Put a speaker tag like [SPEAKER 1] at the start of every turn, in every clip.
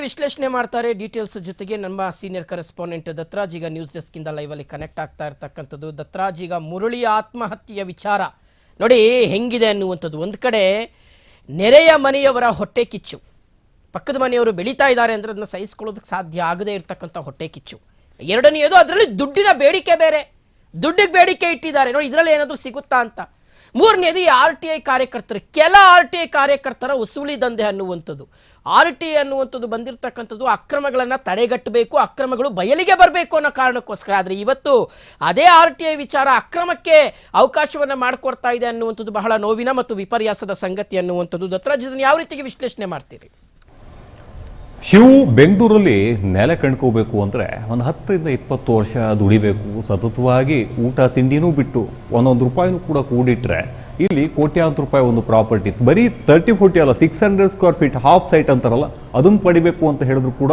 [SPEAKER 1] ವಿಶ್ಲೇಷಣೆ ಮಾಡ್ತಾರೆ. ಡೀಟೇಲ್ಸ್ ಜೊತೆಗೆ ನಮ್ಮ ಸೀನಿಯರ್ ಕರೆಸ್ಪಾಂಡೆಂಟ್ ದತ್ತರಾಜ್ ಈಗ ನ್ಯೂಸ್ ಡೆಸ್ಕ್ ಇಂದ ಲೈವ್ ಅಲ್ಲಿ ಕನೆಕ್ಟ್ ಆಗ್ತಾ ಇರ್ತಕ್ಕಂಥದ್ದು. ದತ್ತರಾಜ್ ಈಗ ಮುರಳಿ ಆತ್ಮಹತ್ಯೆಯ ವಿಚಾರ. ನೋಡಿ ಹೆಂಗಿದೆ ಅನ್ನುವಂಥದ್ದು. ಒಂದು ಕಡೆ ನೆರೆಯ ಮನೆಯವರ ಹೊಟ್ಟೆ ಕಿಚ್ಚು. ಪಕ್ಕದ ಮನೆಯವರು ಬೆಳೀತಾ ಇದ್ದಾರೆ ಅಂದ್ರೆ ಅದನ್ನ ಸಹಿಸ್ಕೊಳ್ಳೋದಕ್ಕೆ ಸಾಧ್ಯ ಆಗದೇ ಇರತಕ್ಕಂಥ ಹೊಟ್ಟೆ ಕಿಚ್ಚು. ಎರಡನೆಯದು ಅದರಲ್ಲಿ ದುಡ್ಡಿನ ಬೇಡಿಕೆ ಬೇರೆ. ದುಡ್ಡಿಗೆ ಬೇಡಿಕೆ ಇಟ್ಟಿದ್ದಾರೆ. ನೋಡಿ, ಇದರಲ್ಲಿ ಏನಾದರೂ ಸಿಗುತ್ತಾ ಅಂತ. ಮೂರನೇದು ಈ ಆರ್ ಟಿ ಐ ಕಾರ್ಯಕರ್ತರು. ಕೆಲ ಆರ್ ಟಿ ಐ ಕಾರ್ಯಕರ್ತರ ಉಸುಳಿ ದಂಧೆ ಅನ್ನುವಂಥದ್ದು. ಆರ್ ಟಿ ಐ ಅನ್ನುವಂಥದ್ದು ಬಂದಿರತಕ್ಕಂಥದ್ದು ಅಕ್ರಮಗಳನ್ನು ತಡೆಗಟ್ಟಬೇಕು, ಅಕ್ರಮಗಳು ಬಯಲಿಗೆ ಬರಬೇಕು ಅನ್ನೋ ಕಾರಣಕ್ಕೋಸ್ಕರ. ಆದರೆ ಇವತ್ತು ಅದೇ ಆರ್ ಟಿ ಐ ವಿಚಾರ ಅಕ್ರಮಕ್ಕೆ ಅವಕಾಶವನ್ನು ಮಾಡಿಕೊಡ್ತಾ ಇದೆ ಅನ್ನುವಂಥದ್ದು ಬಹಳ ನೋವಿನ ಮತ್ತು ವಿಪರ್ಯಾಸದ ಸಂಗತಿ ಅನ್ನುವಂಥದ್ದು. ದತ್ತರಾಜ್ಯದನ್ನು ಯಾವ ರೀತಿಗೆ ವಿಶ್ಲೇಷಣೆ ಮಾಡ್ತೀರಿ?
[SPEAKER 2] ಶಿವು ಬೆಂಗಳೂರಲ್ಲಿ ನೆಲೆ ಕಣ್ಕೋಬೇಕು ಅಂದರೆ ಒಂದು ಹತ್ತರಿಂದ ಇಪ್ಪತ್ತು ವರ್ಷ ದುಡಿಬೇಕು. ಸತತವಾಗಿ ಊಟ ತಿಂಡಿನೂ ಬಿಟ್ಟು ಒಂದೊಂದು ರೂಪಾಯಿನೂ ಕೂಡ ಕೂಡಿಟ್ರೆ ಇಲ್ಲಿ ಕೋಟ್ಯಾಂತರ ರೂಪಾಯಿ ಒಂದು ಪ್ರಾಪರ್ಟಿ ಬರೀ ತರ್ಟಿ ಫೋರ್ಟಿ ಅಲ್ಲ six hundred square feet half site ಅಂತಾರಲ್ಲ, ಅದನ್ನು ಪಡಿಬೇಕು ಅಂತ ಹೇಳಿದ್ರು ಕೂಡ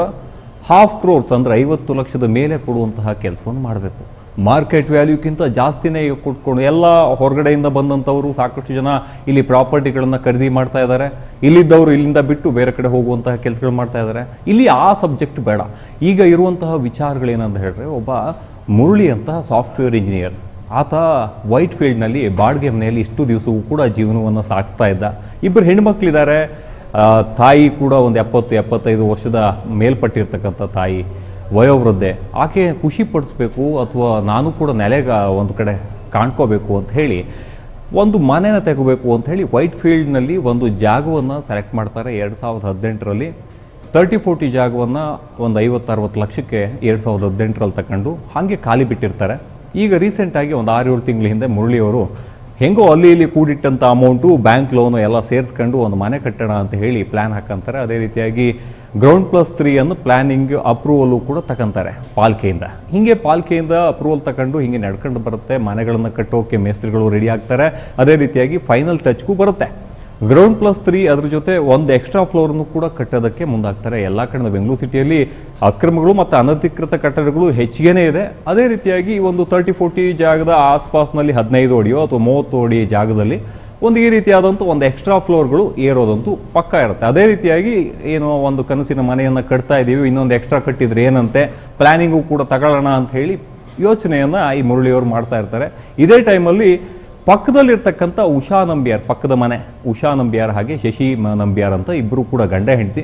[SPEAKER 2] ಹಾಫ್ ಕ್ರೋರ್ಸ್ ಅಂದರೆ ಐವತ್ತು ಲಕ್ಷದ ಮೇಲೆ ಕೊಡುವಂತಹ ಕೆಲಸವನ್ನು ಮಾಡಬೇಕು. ಮಾರ್ಕೆಟ್ ವ್ಯಾಲ್ಯೂಕ್ಕಿಂತ ಜಾಸ್ತಿನೇ ಕೊಟ್ಕೊಂಡು ಎಲ್ಲ ಹೊರಗಡೆಯಿಂದ ಬಂದಂಥವರು ಸಾಕಷ್ಟು ಜನ ಇಲ್ಲಿ ಪ್ರಾಪರ್ಟಿಗಳನ್ನು ಖರೀದಿ ಮಾಡ್ತಾ ಇದ್ದಾರೆ. ಇಲ್ಲಿದ್ದವರು ಇಲ್ಲಿಂದ ಬಿಟ್ಟು ಬೇರೆ ಕಡೆ ಹೋಗುವಂತಹ ಕೆಲಸಗಳು ಮಾಡ್ತಾ ಇದ್ದಾರೆ. ಇಲ್ಲಿ ಆ ಸಬ್ಜೆಕ್ಟ್ ಬೇಡ. ಈಗ ಇರುವಂತಹ ವಿಚಾರಗಳೇನಂತ ಹೇಳಿದ್ರೆ ಒಬ್ಬ ಮುರಳಿ ಅಂತ ಸಾಫ್ಟ್ವೇರ್ ಇಂಜಿನಿಯರ್. ಆತ ವೈಟ್ ಫೀಲ್ಡ್ನಲ್ಲಿ ಬಾಡಿಗೆ ಮನೆಯಲ್ಲಿ ಇಷ್ಟು ದಿವಸವೂ ಕೂಡ ಜೀವನವನ್ನು ಸಾಗಿಸ್ತಾ ಇದ್ದ. ಇಬ್ಬರು ಹೆಣ್ಮಕ್ಳಿದ್ದಾರೆ. ತಾಯಿ ಕೂಡ ಒಂದು ಎಪ್ಪತ್ತು, ಎಪ್ಪತ್ತೈದು ವರ್ಷದ ಮೇಲ್ಪಟ್ಟಿರ್ತಕ್ಕಂಥ ತಾಯಿ. ವಯೋವೃದ್ಧೆ, ಆಕೆ ಖುಷಿ ಪಡಿಸ್ಬೇಕು ಅಥವಾ ನಾನು ಕೂಡ ನೆಲೆಗ ಒಂದು ಕಡೆ ಕಾಣ್ಕೋಬೇಕು ಅಂತ ಹೇಳಿ ಒಂದು ಮನೆನ ತೆಗಬೇಕು ಅಂತ ಹೇಳಿ ವೈಟ್ ಫೀಲ್ಡ್ನಲ್ಲಿ ಒಂದು ಜಾಗವನ್ನು ಸೆಲೆಕ್ಟ್ ಮಾಡ್ತಾರೆ ಎರಡು ಸಾವಿರದ ಹದಿನೆಂಟರಲ್ಲಿ. ತರ್ಟಿ ಫೋರ್ಟಿ ಜಾಗವನ್ನು ಒಂದು ಐವತ್ತು ಅರವತ್ತು ಲಕ್ಷಕ್ಕೆ ಎರಡು ಸಾವಿರದ ಹದಿನೆಂಟರಲ್ಲಿ ತಗೊಂಡು ಹಾಗೆ ಖಾಲಿ ಬಿಟ್ಟಿರ್ತಾರೆ. ಈಗ ರೀಸೆಂಟಾಗಿ ಒಂದು ಆರು ಏಳು ತಿಂಗಳ ಹಿಂದೆ ಮುರಳಿಯವರು ಹೆಂಗೋ ಅಲ್ಲಿ ಇಲ್ಲಿ ಕೂಡಿಟ್ಟಂಥ ಅಮೌಂಟು, ಬ್ಯಾಂಕ್ ಲೋನು ಎಲ್ಲ ಸೇರಿಸ್ಕೊಂಡು ಒಂದು ಮನೆ ಕಟ್ಟೋಣ ಅಂತ ಹೇಳಿ ಪ್ಲ್ಯಾನ್ ಹಾಕಂತಾರೆ. ಅದೇ ರೀತಿಯಾಗಿ ಗ್ರೌಂಡ್ ಪ್ಲಸ್ ತ್ರೀ ಅನ್ನು ಪ್ಲಾನಿಂಗ್ ಅಪ್ರೂವಲು ಕೂಡ ತಗೊಂತಾರೆ ಪಾಲ್ಕೆಯಿಂದ. ಹಿಂಗೆ ಪಾಲ್ಕೆಯಿಂದ ಅಪ್ರೂವಲ್ ತಗೊಂಡು ಹಿಂಗೆ ನಡ್ಕೊಂಡು ಬರುತ್ತೆ, ಮನೆಗಳನ್ನು ಕಟ್ಟೋಕೆ ಮೇಸ್ತ್ರಿಗಳು ರೆಡಿ ಆಗ್ತಾರೆ. ಅದೇ ರೀತಿಯಾಗಿ ಫೈನಲ್ ಟಚ್ಗೂ ಬರುತ್ತೆ. ಗ್ರೌಂಡ್ ಪ್ಲಸ್ ತ್ರೀ ಅದ್ರ ಜೊತೆ ಒಂದು ಎಕ್ಸ್ಟ್ರಾ ಫ್ಲೋರ್ನು ಕೂಡ ಕಟ್ಟೋದಕ್ಕೆ ಮುಂದಾಗ್ತಾರೆ. ಎಲ್ಲ ಕಡೆ ಬೆಂಗಳೂರು ಸಿಟಿಯಲ್ಲಿ ಅಕ್ರಮಗಳು ಮತ್ತು ಅನಧಿಕೃತ ಕಟ್ಟಡಗಳು ಹೆಚ್ಚಿಗೆನೇ ಇದೆ. ಅದೇ ರೀತಿಯಾಗಿ ಒಂದು ತರ್ಟಿ ಫೋರ್ಟಿ ಜಾಗದ ಆಸ್ಪಾಸ್ನಲ್ಲಿ ಹದಿನೈದು ಅಡಿಯೋ ಅಥವಾ ಮೂವತ್ತು ಅಡಿ ಜಾಗದಲ್ಲಿ ಒಂದು ಈ ರೀತಿಯಾದಂಥ ಒಂದು ಎಕ್ಸ್ಟ್ರಾ ಫ್ಲೋರ್ಗಳು ಏರೋದಂತೂ ಪಕ್ಕ ಇರುತ್ತೆ. ಅದೇ ರೀತಿಯಾಗಿ ಏನೋ ಒಂದು ಕನಸಿನ ಮನೆಯನ್ನು ಕಟ್ತಾ ಇದ್ದೀವಿ, ಇನ್ನೊಂದು ಎಕ್ಸ್ಟ್ರಾ ಕಟ್ಟಿದ್ರೆ ಏನಂತೆ, ಪ್ಲಾನಿಂಗು ಕೂಡ ತಗೊಳ್ಳೋಣ ಅಂತ ಹೇಳಿ ಯೋಚನೆಯನ್ನು ಈ ಮುರಳಿಯವರು ಮಾಡ್ತಾ ಇರ್ತಾರೆ. ಇದೇ ಟೈಮಲ್ಲಿ ಪಕ್ಕದಲ್ಲಿರ್ತಕ್ಕಂಥ ಉಷಾ ನಂಬಿಯಾರ್, ಪಕ್ಕದ ಮನೆ, ಉಷಾ ನಂಬಿಯಾರ್ ಹಾಗೆ ಶಶಿ ನಂಬಿಯಾರ್ ಅಂತ ಇಬ್ಬರು ಕೂಡ ಗಂಡ ಹೆಂಡತಿ.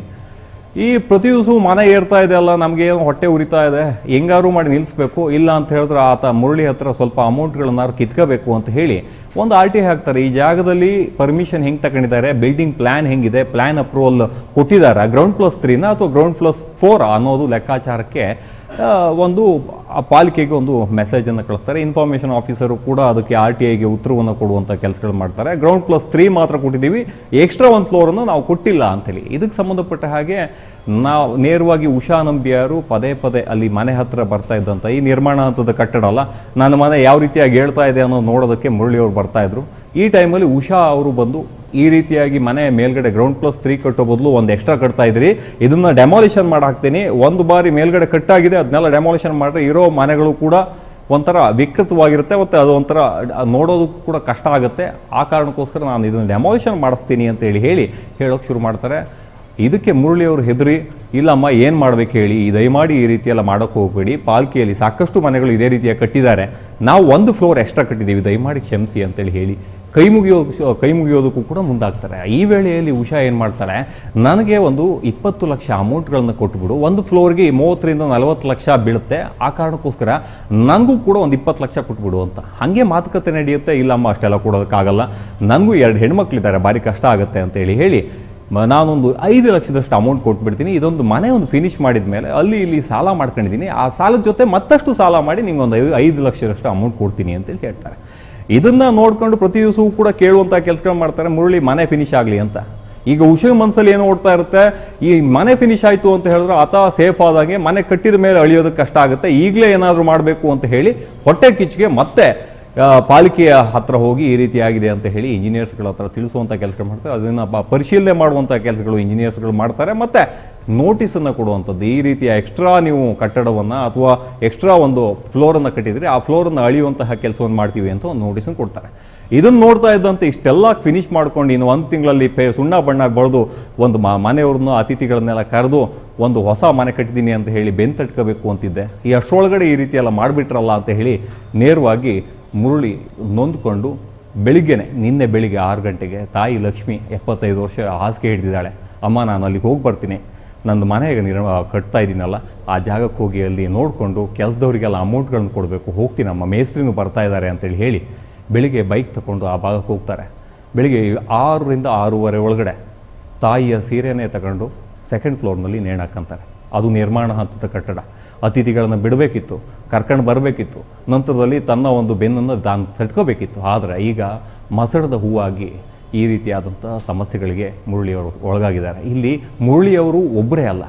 [SPEAKER 2] ಈ ಪ್ರತಿ ದಿವಸ ಮನೆ ಏರ್ತಾ ಇದೆ ಅಲ್ಲ ನಮಗೆ ಹೊಟ್ಟೆ ಉರಿತಾ ಇದೆ ಹೆಂಗಾರು ಮಾಡಿ ನಿಲ್ಲಿಸ್ಬೇಕು ಇಲ್ಲ ಅಂತ ಹೇಳಿದ್ರೆ ಆತ ಮುರಳಿ ಹತ್ರ ಸ್ವಲ್ಪ ಅಮೌಂಟ್ಗಳನ್ನಾರು ಕಿತ್ಕೋಬೇಕು ಅಂತ ಹೇಳಿ ಒಂದು ಆರ್ ಟಿ ಹಾಕ್ತಾರೆ. ಈ ಜಾಗದಲ್ಲಿ ಪರ್ಮಿಷನ್ ಹೆಂಗೆ ತಗೊಂಡಿದ್ದಾರೆ ಬಿಲ್ಡಿಂಗ್ ಪ್ಲಾನ್ ಹೆಂಗಿದೆ ಪ್ಲಾನ್ ಅಪ್ರೂವಲ್ ಕೊಟ್ಟಿದ್ದಾರೆ ಗ್ರೌಂಡ್ ಪ್ಲಸ್ ತ್ರೀನ ಅಥವಾ ಗ್ರೌಂಡ್ ಪ್ಲಸ್ ಫೋರ್ ಅನ್ನೋದು ಲೆಕ್ಕಾಚಾರಕ್ಕೆ ಒಂದು, ಆ ಪಾಲಿಕೆಗೆ ಒಂದು ಮೆಸೇಜನ್ನು ಕಳಿಸ್ತಾರೆ. ಇನ್ಫಾರ್ಮೇಷನ್ ಆಫೀಸರು ಕೂಡ ಅದಕ್ಕೆ ಆರ್ ಟಿ ಐಗೆ ಉತ್ತರವನ್ನು ಕೊಡುವಂಥ ಕೆಲಸಗಳು ಮಾಡ್ತಾರೆ. ಗ್ರೌಂಡ್ ಪ್ಲಸ್ ತ್ರೀ ಮಾತ್ರ ಕೊಟ್ಟಿದ್ದೀವಿ. ಎಕ್ಸ್ಟ್ರಾ ಒಂದು ಫ್ಲೋರನ್ನು ನಾವು ಕೊಟ್ಟಿಲ್ಲ ಅಂತೇಳಿ. ಇದಕ್ಕೆ ಸಂಬಂಧಪಟ್ಟ ಹಾಗೆ ನಾವು ನೇರವಾಗಿ ಉಷಾ ನಂಬಿಯಾರು ಪದೇ ಪದೇ ಅಲ್ಲಿ ಮನೆ ಹತ್ತಿರ ಬರ್ತಾ ಇದ್ದಂಥ ಈ ನಿರ್ಮಾಣ ಹಂತದ ಕಟ್ಟಡ ಅಲ್ಲ. ನನ್ನ ಮನೆ ಯಾವ ರೀತಿಯಾಗಿ ಹೇಳ್ತಾ ಇದೆ ಅನ್ನೋದು ನೋಡೋದಕ್ಕೆ ಮುರಳಿಯವರು ಬರ್ತಾ ಇದ್ರು. ಈ ಟೈಮಲ್ಲಿ ಉಷಾ ಅವರು ಬಂದು ಈ ರೀತಿಯಾಗಿ ಮನೆ ಮೇಲ್ಗಡೆ ಗ್ರೌಂಡ್ ಪ್ಲಸ್ ತ್ರೀ ಕಟ್ಟೋ ಬದಲು ಒಂದು ಎಕ್ಸ್ಟ್ರಾ ಕಟ್ತಾ ಇದ್ರಿ. ಇದನ್ನ ಡೆಮಾಲಿಷನ್ ಮಾಡಿ ಹಾಕ್ತೀನಿ. ಒಂದು ಬಾರಿ ಮೇಲ್ಗಡೆ ಕಟ್ಟಾಗಿದೆ ಅದನ್ನೆಲ್ಲ ಡೆಮಾಲಿಷನ್ ಮಾಡಿದ್ರೆ ಇರೋ ಮನೆಗಳು ಕೂಡ ಒಂಥರ ವಿಕೃತವಾಗಿರುತ್ತೆ ಮತ್ತು ಅದು ಒಂಥರ ನೋಡೋದಕ್ಕೂ ಕೂಡ ಕಷ್ಟ ಆಗುತ್ತೆ. ಆ ಕಾರಣಕ್ಕೋಸ್ಕರ ನಾನು ಇದನ್ನು ಡೆಮಾಲಿಷನ್ ಮಾಡಿಸ್ತೀನಿ ಅಂತ ಹೇಳಿ ಹೇಳಿ ಹೇಳೋಕೆ ಶುರು ಮಾಡ್ತಾರೆ. ಇದಕ್ಕೆ ಮುರಳಿಯವರು ಹೆದರಿ, ಇಲ್ಲಮ್ಮ ಏನು ಮಾಡಬೇಕು ಹೇಳಿ ಈ ದಯಮಾಡಿ ಈ ರೀತಿಯೆಲ್ಲ ಮಾಡೋಕ್ಕೆ ಹೋಗಬೇಡಿ. ಪಾಲ್ಕಿಯಲ್ಲಿ ಸಾಕಷ್ಟು ಮನೆಗಳು ಇದೇ ರೀತಿಯಾಗಿ ಕಟ್ಟಿದ್ದಾರೆ. ನಾವು ಒಂದು ಫ್ಲೋರ್ ಎಕ್ಸ್ಟ್ರಾ ಕಟ್ಟಿದ್ದೀವಿ, ದಯಮಾಡಿ ಕ್ಷಮಿಸಿ ಅಂತೇಳಿ ಹೇಳಿ ಕೈ ಮುಗಿಯೋ ಕೈ ಮುಗಿಯೋದಕ್ಕೂ ಕೂಡ ಮುಂದಾಗ್ತಾರೆ. ಈ ವೇಳೆಯಲ್ಲಿ ಉಷಾ ಏನು ಮಾಡ್ತಾರೆ ನನಗೆ ಒಂದು ಇಪ್ಪತ್ತು ಲಕ್ಷ ಅಮೌಂಟ್ಗಳನ್ನ ಕೊಟ್ಬಿಡು, ಒಂದು ಫ್ಲೋರ್ಗೆ ಮೂವತ್ತರಿಂದ ನಲವತ್ತು ಲಕ್ಷ ಬೀಳುತ್ತೆ, ಆ ಕಾರಣಕ್ಕೋಸ್ಕರ ನನಗೂ ಕೂಡ ಒಂದು ಇಪ್ಪತ್ತು ಲಕ್ಷ ಕೊಟ್ಬಿಡು ಅಂತ. ಹಾಗೆ ಮಾತುಕತೆ ನಡೆಯುತ್ತೆ, ಇಲ್ಲಮ್ಮ, ಅಷ್ಟೆಲ್ಲ ಕೊಡೋದಕ್ಕಾಗಲ್ಲ. ನನಗೂ ಎರಡು ಹೆಣ್ಮಕ್ಳಿದ್ದಾರೆ, ಭಾರಿ ಕಷ್ಟ ಆಗುತ್ತೆ ಅಂತೇಳಿ ಹೇಳಿ ಹೇಳಿ ನಾನೊಂದು ಐದು ಲಕ್ಷದಷ್ಟು ಅಮೌಂಟ್ ಕೊಟ್ಬಿಡ್ತೀನಿ. ಇದೊಂದು ಮನೆ ಒಂದು ಫಿನಿಶ್ ಮಾಡಿದ ಮೇಲೆ ಅಲ್ಲಿ ಇಲ್ಲಿ ಸಾಲ ಮಾಡ್ಕೊಂಡಿದ್ದೀನಿ. ಆ ಸಾಲದ ಜೊತೆ ಮತ್ತಷ್ಟು ಸಾಲ ಮಾಡಿ ನಿಮ್ಗೆ ಒಂದು ಐದು ಲಕ್ಷದಷ್ಟು ಅಮೌಂಟ್ ಕೊಡ್ತೀನಿ ಅಂತೇಳಿ ಹೇಳ್ತಾರೆ. ಇದನ್ನ ನೋಡ್ಕೊಂಡು ಪ್ರತಿ ದಿವಸವೂ ಕೂಡ ಕೇಳುವಂಥ ಕೆಲಸಗಳು ಮಾಡ್ತಾರೆ, ಮುರಳಿ ಮನೆ ಫಿನಿಶ್ ಆಗಲಿ ಅಂತ. ಈಗ ಉಷಿ ಮನಸ್ಸಲ್ಲಿ ಏನು ಓಡ್ತಾ ಇರುತ್ತೆ? ಈ ಮನೆ ಫಿನಿಶ್ ಆಯಿತು ಅಂತ ಹೇಳಿದ್ರೆ ಆತ ಸೇಫ್ ಆದಾಗೆ ಮನೆ ಕಟ್ಟಿದ ಮೇಲೆ ಅಳಿಯೋದಕ್ಕೆ ಕಷ್ಟ ಆಗುತ್ತೆ. ಈಗಲೇ ಏನಾದರೂ ಮಾಡಬೇಕು ಅಂತ ಹೇಳಿ ಹೊಟ್ಟೆ ಕಿಚ್ಚಿಗೆ ಮತ್ತೆ ಪಾಲಿಕೆಯ ಹತ್ರ ಹೋಗಿ ಈ ರೀತಿ ಆಗಿದೆ ಅಂತ ಹೇಳಿ ಇಂಜಿನಿಯರ್ಸ್ಗಳ ಹತ್ರ ತಿಳಿಸುವಂಥ ಕೆಲಸಗಳು ಮಾಡ್ತಾರೆ. ಅದನ್ನು ಪರಿಶೀಲನೆ ಮಾಡುವಂಥ ಕೆಲಸಗಳು ಇಂಜಿನಿಯರ್ಸ್ಗಳು ಮಾಡ್ತಾರೆ. ಮತ್ತೆ ನೋಟಿಸನ್ನು ಕೊಡುವಂಥದ್ದು. ಈ ರೀತಿಯ ಎಕ್ಸ್ಟ್ರಾ ನೀವು ಕಟ್ಟಡವನ್ನು ಅಥವಾ ಎಕ್ಸ್ಟ್ರಾ ಒಂದು ಫ್ಲೋರನ್ನು ಕಟ್ಟಿದರೆ ಆ ಫ್ಲೋರನ್ನು ಅಳಿಯುವಂತಹ ಕೆಲಸವನ್ನು ಮಾಡ್ತೀವಿ ಅಂತ ಒಂದು ನೋಟಿಸನ್ನು ಕೊಡ್ತಾರೆ. ಇದನ್ನು ನೋಡ್ತಾ ಇದ್ದಂತೆ ಇಷ್ಟೆಲ್ಲ ಫಿನಿಶ್ ಮಾಡ್ಕೊಂಡು ಇನ್ನು ಒಂದು ತಿಂಗಳಲ್ಲಿ ಪೇ ಸುಣ್ಣ ಬಣ್ಣ ಬಳಿದು ಒಂದು ಮನೆಯವ್ರನ್ನ ಅತಿಥಿಗಳನ್ನೆಲ್ಲ ಕರೆದು ಒಂದು ಹೊಸ ಮನೆ ಕಟ್ಟಿದ್ದೀನಿ ಅಂತ ಹೇಳಿ ಬೆನ್ ತಟ್ಕೋಬೇಕು ಅಂತಿದ್ದೆ. ಈ ಅಷ್ಟರೊಳಗಡೆ ಈ ರೀತಿ ಎಲ್ಲ ಮಾಡಿಬಿಟ್ರಲ್ಲ ಅಂತ ಹೇಳಿ ನೇರವಾಗಿ ಮುರುಳಿ ನೊಂದ್ಕೊಂಡು ಬೆಳಿಗ್ಗೆನೆ, ನಿನ್ನೆ ಬೆಳಿಗ್ಗೆ ಆರು ಗಂಟೆಗೆ ತಾಯಿ ಲಕ್ಷ್ಮಿ ಎಪ್ಪತ್ತೈದು ವರ್ಷ ಹಾಸಿಗೆ ಹಿಡಿದಿದ್ದಾಳೆ. ಅಮ್ಮ, ನಾನು ಅಲ್ಲಿಗೆ ಹೋಗಿ ಬರ್ತೀನಿ ನಂದು ಮನೆಗೆ ನಿರ್ಮಾಣ ಕಟ್ತಾ ಇದ್ದೀನಲ್ಲ, ಆ ಜಾಗಕ್ಕೆ ಹೋಗಿ ಅಲ್ಲಿ ನೋಡಿಕೊಂಡು ಕೆಲಸದವರಿಗೆಲ್ಲ ಅಮೌಂಟ್ಗಳನ್ನು ಕೊಡಬೇಕು. ಹೋಗ್ತೀನಿ ನಮ್ಮ ಮೇಸ್ತ್ರಿನೂ ಬರ್ತಾ ಇದ್ದಾರೆ ಅಂತೇಳಿ ಹೇಳಿ ಬೆಳಿಗ್ಗೆ ಬೈಕ್ ತಗೊಂಡು ಆ ಭಾಗಕ್ಕೆ ಹೋಗ್ತಾರೆ. ಬೆಳಿಗ್ಗೆ ಆರರಿಂದ ಆರೂವರೆ ಒಳಗಡೆ ತಾಯಿಯ ಸೀರೆನೇ ತಗೊಂಡು ಸೆಕೆಂಡ್ ಫ್ಲೋರ್ನಲ್ಲಿ ನೇಣಾಕಂತಾರೆ ಅದು ನಿರ್ಮಾಣ ಹಂತದ ಕಟ್ಟಡ. ಅತಿಥಿಗಳನ್ನು ಬಿಡಬೇಕಿತ್ತು, ಕರ್ಕೊಂಡು ಬರಬೇಕಿತ್ತು. ನಂತರದಲ್ಲಿ ತನ್ನ ಒಂದು ಬೆನ್ನನ್ನು ದಾನ್ ತಟ್ಕೋಬೇಕಿತ್ತು. ಆದರೆ ಈಗ ಮಸಡದ ಹೂವಾಗಿ ಈ ರೀತಿಯಾದಂಥ ಸಮಸ್ಯೆಗಳಿಗೆ ಮುರಳಿಯವರು ಒಳಗಾಗಿದ್ದಾರೆ. ಇಲ್ಲಿ ಮುರಳಿಯವರು ಒಬ್ಬರೇ ಅಲ್ಲ.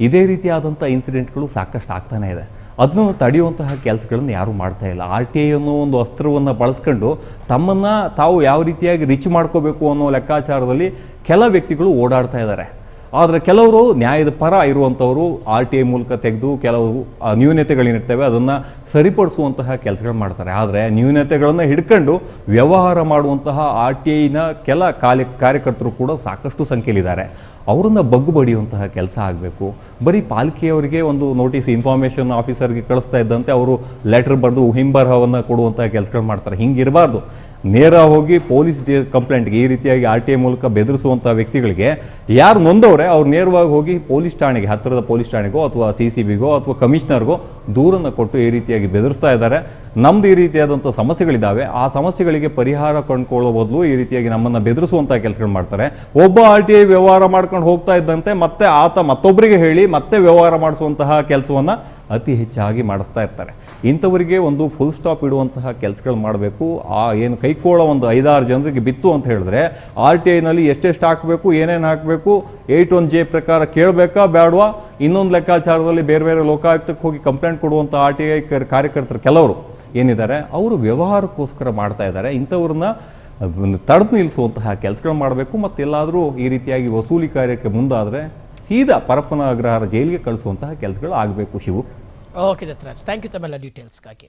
[SPEAKER 2] ಇದೇ ರೀತಿಯಾದಂಥ ಇನ್ಸಿಡೆಂಟ್ಗಳು ಸಾಕಷ್ಟು ಆಗ್ತಾನೆ ಇದೆ. ಅದನ್ನು ತಡೆಯುವಂತಹ ಕೆಲಸಗಳನ್ನು ಯಾರೂ ಮಾಡ್ತಾ ಇಲ್ಲ. ಆರ್ ಟಿ ಐ ಅನ್ನೋ ಒಂದು ಅಸ್ತ್ರವನ್ನು ಬಳಸ್ಕೊಂಡು ತಮ್ಮನ್ನು ತಾವು ಯಾವ ರೀತಿಯಾಗಿ ರಿಚ್ ಮಾಡ್ಕೋಬೇಕು ಅನ್ನೋ ಲೆಕ್ಕಾಚಾರದಲ್ಲಿ ಕೆಲ ವ್ಯಕ್ತಿಗಳು ಓಡಾಡ್ತಾ ಇದ್ದಾರೆ. ಆದರೆ ಕೆಲವರು ನ್ಯಾಯದ ಪರ ಇರುವಂಥವರು ಆರ್ ಟಿ ಐ ಮೂಲಕ ತೆಗೆದು ಕೆಲವು ನ್ಯೂನತೆಗಳೇನಿರ್ತವೆ ಅದನ್ನು ಸರಿಪಡಿಸುವಂತಹ ಕೆಲಸಗಳು ಮಾಡ್ತಾರೆ. ಆದರೆ ನ್ಯೂನತೆಗಳನ್ನು ಹಿಡ್ಕೊಂಡು ವ್ಯವಹಾರ ಮಾಡುವಂತಹ ಆರ್ ಟಿ ಐನ ಕೆಲ ಕಾರ್ಯ ಕಾರ್ಯಕರ್ತರು ಕೂಡ ಸಾಕಷ್ಟು ಸಂಖ್ಯೆಯಲ್ಲಿದ್ದಾರೆ. ಅವರನ್ನ ಬಗ್ಗು ಬಡಿಯುವಂತಹ ಕೆಲಸ ಆಗಬೇಕು. ಬರೀ ಪಾಲಿಕೆಯವರಿಗೆ ಒಂದು ನೋಟಿಸ್, ಇನ್ಫಾರ್ಮೇಷನ್ ಆಫೀಸರ್ಗೆ ಕಳಿಸ್ತಾ ಇದ್ದಂತೆ ಅವರು ಲೆಟರ್ ಬರೆದು ಹಿಂಬರಹವನ್ನು ಕೊಡುವಂತಹ ಕೆಲಸಗಳು ಮಾಡ್ತಾರೆ. ಹಿಂಗಿರಬಾರ್ದು. ನೇರ ಹೋಗಿ ಪೊಲೀಸ್ ಕಂಪ್ಲೇಂಟ್ಗೆ ಈ ರೀತಿಯಾಗಿ ಆರ್ ಟಿ ಐ ಮೂಲಕ ಬೆದರಿಸುವಂಥ ವ್ಯಕ್ತಿಗಳಿಗೆ ಯಾರು ನೊಂದವ್ರೆ ಅವ್ರು ನೇರವಾಗಿ ಹೋಗಿ ಪೊಲೀಸ್ ಠಾಣೆಗೆ, ಹತ್ತಿರದ ಪೊಲೀಸ್ ಠಾಣೆಗೋ ಅಥವಾ ಸಿ ಸಿ ಬಿಗೋ ಅಥವಾ ಕಮಿಷನರ್ಗೋ ದೂರನ್ನು ಕೊಟ್ಟು ಈ ರೀತಿಯಾಗಿ ಬೆದರಿಸ್ತಾ ಇದ್ದಾರೆ. ನಮ್ದು ಈ ರೀತಿಯಾದಂಥ ಸಮಸ್ಯೆಗಳಿದ್ದಾವೆ ಆ ಸಮಸ್ಯೆಗಳಿಗೆ ಪರಿಹಾರ ಕಂಡುಕೊಳ್ಳೋ ಬದಲು ಈ ರೀತಿಯಾಗಿ ನಮ್ಮನ್ನು ಬೆದರಿಸುವಂಥ ಕೆಲಸಗಳು ಮಾಡ್ತಾರೆ. ಒಬ್ಬ ಆರ್ ಟಿ ಐ ವ್ಯವಹಾರ ಮಾಡ್ಕೊಂಡು ಹೋಗ್ತಾ ಇದ್ದಂತೆ ಮತ್ತೆ ಆತ ಮತ್ತೊಬ್ಬರಿಗೆ ಹೇಳಿ ಮತ್ತೆ ವ್ಯವಹಾರ ಮಾಡಿಸುವಂತಹ ಕೆಲಸವನ್ನು ಅತಿ ಹೆಚ್ಚಾಗಿ ಮಾಡಿಸ್ತಾ ಇರ್ತಾರೆ. ಇಂಥವರಿಗೆ ಒಂದು ಫುಲ್ ಸ್ಟಾಪ್ ಇಡುವಂತಹ ಕೆಲಸಗಳು ಮಾಡಬೇಕು. ಆ ಏನು ಕೈಕೋಳ ಒಂದು ಐದಾರು ಜನರಿಗೆ ಬಿತ್ತು ಅಂತ ಹೇಳಿದ್ರೆ ಆರ್ ಟಿ ಐನಲ್ಲಿ ಎಷ್ಟೆಷ್ಟು ಹಾಕಬೇಕು, ಏನೇನು ಹಾಕಬೇಕು ಏಯ್ಟ್ ಒನ್ ಜೆ ಪ್ರಕಾರ ಕೇಳಬೇಕಾ ಬೇಡವಾ ಇನ್ನೊಂದು ಲೆಕ್ಕಾಚಾರದಲ್ಲಿ ಬೇರೆ ಬೇರೆ ಲೋಕಾಯುಕ್ತಕ್ಕೆ ಹೋಗಿ ಕಂಪ್ಲೇಂಟ್ ಕೊಡುವಂಥ ಆರ್ ಟಿ ಐ ಕಾರ್ಯಕರ್ತರು ಕೆಲವರು ಏನಿದ್ದಾರೆ, ಅವರು ವ್ಯವಹಾರಕ್ಕೋಸ್ಕರ ಮಾಡ್ತಾ ಇದ್ದಾರೆ. ಇಂಥವ್ರನ್ನ ತಡೆದು ನಿಲ್ಲಿಸುವಂತಹ ಕೆಲಸಗಳು ಮಾಡಬೇಕು ಮತ್ತೆಲ್ಲಾದರೂ ಈ ರೀತಿಯಾಗಿ ವಸೂಲಿ ಕಾರ್ಯಕ್ಕೆ ಮುಂದಾದರೆ ಸೀದಾ ಪರಪ್ಪನ ಅಗ್ರಹಾರ ಜೈಲಿಗೆ ಕಳಿಸುವಂತಹ ಕೆಲಸಗಳು ಆಗಬೇಕು Shivu.
[SPEAKER 1] Okay Dattaraj thank you ತಮ್ಮೆಲ್ಲ ಡೀಟೇಲ್ಸ್ಗಾಗಿ